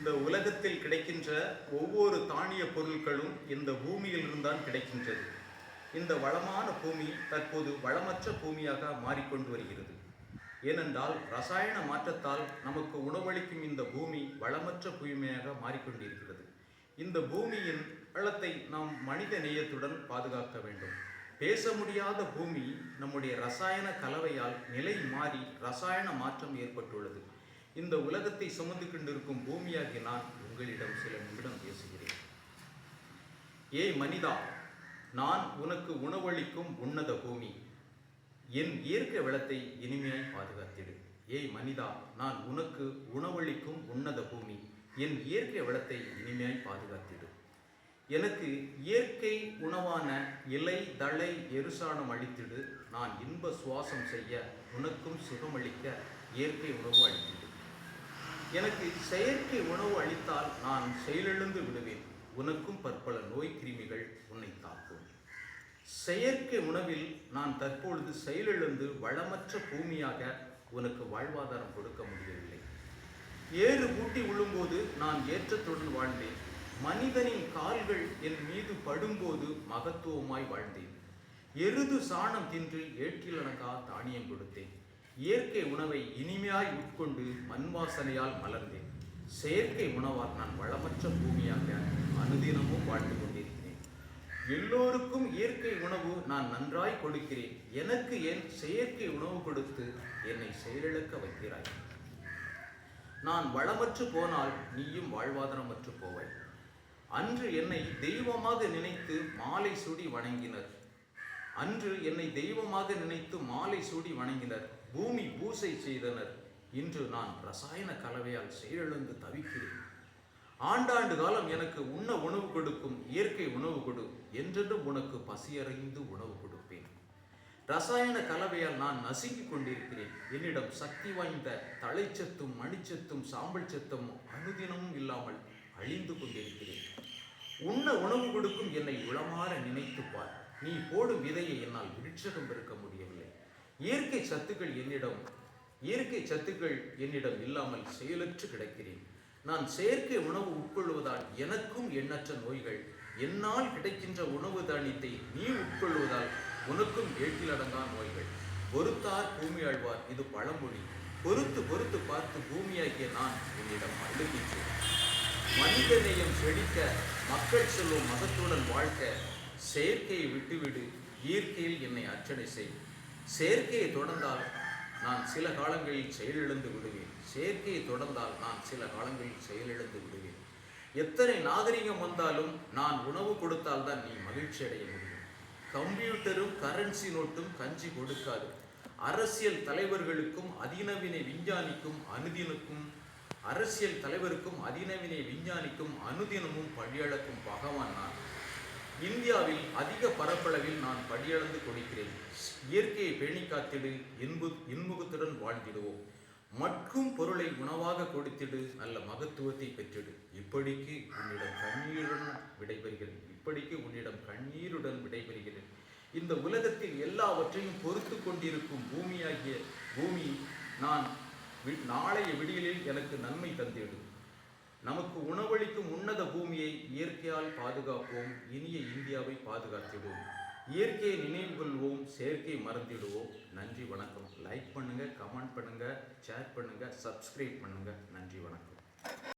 இந்த உலகத்தில் கிடைக்கின்ற ஒவ்வொரு தானிய பொருட்களும் இந்த பூமியிலிருந்தான் கிடைக்கின்றது. இந்த வளமான பூமி தற்போது வளமற்ற பூமியாக மாறிக்கொண்டு வருகிறது. ஏனென்றால் ரசாயன மாற்றத்தால் நமக்கு உணவளிக்கும் இந்த பூமி வளமற்ற பூமியாக மாறிக்கொண்டிருக்கிறது. இந்த பூமியின் வளத்தை நாம் மனித நேயத்துடன் பாதுகாக்க வேண்டும். பேச முடியாத பூமி நம்முடைய ரசாயன கலவையால் நிலை மாறி ரசாயன மாற்றம் ஏற்பட்டுள்ளது. இந்த உலகத்தை சுமந்து கொண்டிருக்கும் பூமியாகி நான் உங்களிடம் சில நிமிடம் பேசுகிறேன். ஏய் மனிதா நான் உனக்கு உணவளிக்கும் உன்னத பூமி. என் இயற்கை வளத்தை இனிமையாய் பாதுகாத்திடு. ஏய் மனிதா நான் உனக்கு உணவளிக்கும் உன்னத பூமி. என் இயற்கை வளத்தை இனிமையாய் பாதுகாத்திடு. எனக்கு இயற்கை உணவான இலை தழை எருசாணம் அளித்திடு. நான் இன்ப சுவாசம் செய்ய உனக்கும் சுகமளிக்க இயற்கை உணவு அளித்திடு. எனக்கு செயற்கை உணவு அளித்தால் நான் செயலிழந்து விடுவேன். உனக்கும் பற்பல நோய் கிருமிகள் உன்னை தாக்கும். செயற்கை உணவில் நான் தற்பொழுது செயலிழந்து வளமற்ற பூமியாக உனக்கு வாழ்வாதாரம் கொடுக்க முடியவில்லை. ஏறு பூட்டி விழும்போது நான் ஏற்றத்துடன் வாழ்ந்தேன். மனிதனின் கால்கள் என் மீது படும்போது மகத்துவமாய் வாழ்ந்தேன். எருது சாணம் தின்று ஏற்றிலனகா தானியம் கொடுத்தேன். இயற்கை உணவை இனிமையாய் உட்கொண்டு மண் வாசனையால் மலர்ந்தேன். செயற்கை உணவால் நான் வளமற்ற பூமியாக அனுதினமும் வாழ்ந்து கொண்டிருக்கிறேன். எல்லோருக்கும் இயற்கை உணவு நான் நன்றாய் கொடுக்கிறேன். எனக்கு என் செயற்கை உணவு கொடுத்து என்னை செயலிழக்க வைக்கிறாய்? நான் வளமற்று போனால் நீயும் வாழ்வாதாரமற்று போவாய். அன்று என்னை தெய்வமாக நினைத்து மாலை சுடி வணங்கினர். அன்று என்னை தெய்வமாக நினைத்து மாலை சூடி வணங்கினர் பூமி பூசை செய்தனர். இன்று நான் ரசாயன கலவையால் செயலிழந்து தவிக்கிறேன். ஆண்டாண்டு காலம் எனக்கு உண்ண உணவு கொடுக்கும் இயற்கை உணவு கொடு என்றென்றும் உனக்கு பசியறைந்து உணவு கொடுப்பேன். ரசாயன கலவையால் நான் நசுங்கிக் கொண்டிருக்கிறேன். என்னிடம் சக்தி வாய்ந்த தழைச்சத்தும் மணிச்சத்தும் சாம்பல் சத்தும் அனுதினமும் இல்லாமல் அழிந்து கொண்டிருக்கிறேன். உண்ண உணவு கொடுக்கும் என்னை உளமாற நினைத்துப்பார் நீ போடும் விதையை என்னால் விருட்சகம் பெருக்க முடியவில்லை. இயற்கை சத்துக்கள் என்னிடம் இயற்கை சத்துக்கள் என்னிடம் இல்லாமல் செயலற்று கிடக்கிறேன். நான் செயற்கை உணவு உட்கொள்வதால் எனக்கும் எண்ணற்ற நோய்கள். என்னால் கிடைக்கின்ற உணவு தானியத்தை நீ உட்கொள்வதால் உனக்கும் ஏட்டிலடங்கா நோய்கள். பொறுத்தார் பூமி ஆழ்வார் இது பழமொழி. பொறுத்து பொறுத்து பார்த்து பூமியாகிய நான் உன்னிடம் அழுகின்றேன். மனிதநேயம் செழிக்க மக்கள் செல்லும் மதத்துடன் வாழ்க்க செயற்கையை விட்டுவிடு இயற்கையில் என்னை அர்ச்சனை செய். செயற்கையை தொடர்ந்தால் நான் சில காலங்களில் செயலிழந்து விடுவேன். செயற்கையை தொடர்ந்தால் நான் சில காலங்களில் செயலிழந்து விடுவேன். எத்தனை நாகரிகம் வந்தாலும் நான் உணவு கொடுத்தால்தான் நீ மகிழ்ச்சி அடைய முடியும். கம்ப்யூட்டரும் கரன்சி நோட்டும் கஞ்சி கொடுக்காது. அரசியல் தலைவர்களுக்கும் அதிநவீன விஞ்ஞானிக்கும் அனுதினுக்கும் அரசியல் தலைவருக்கும் அதிநவீன விஞ்ஞானிக்கும் அனுதினமும் படியளக்கும் பகவான் நான். இந்தியாவில் அதிக பரப்பளவில் நான் படியளந்து கொடுக்கிறேன் இயற்கையை பேணி காத்திடு இன்பு இன்முகத்துடன் வாழ்ந்திடுவோம். மட்கும் பொருளை உணவாக கொடுத்திடு நல்ல மகத்துவத்தை பெற்றிடு. இப்படிக்கு உன்னிடம் கண்ணீருடன் விடைபெறுகிறேன். இப்படிக்கு உன்னிடம் கண்ணீருடன் விடைபெறுகிறேன். இந்த உலகத்தில் எல்லாவற்றையும் பொறுத்து கொண்டிருக்கும் பூமியாகிய பூமி நான் நாளைய விடியலில் எனக்கு நன்மை தந்திடும் நமக்கு உணவளிக்கும் உன்னத பூமியை இயற்கையால் பாதுகாப்போம். இனிய இந்தியாவை பாதுகாத்திடுவோம். இயற்கையை நினைவு கொள்வோம். செயற்கை மறந்திடுவோம். நன்றி வணக்கம். லைக் பண்ணுங்க கமெண்ட் பண்ணுங்க ஷேர் பண்ணுங்கள் சப்ஸ்கிரைப் பண்ணுங்க. நன்றி வணக்கம்.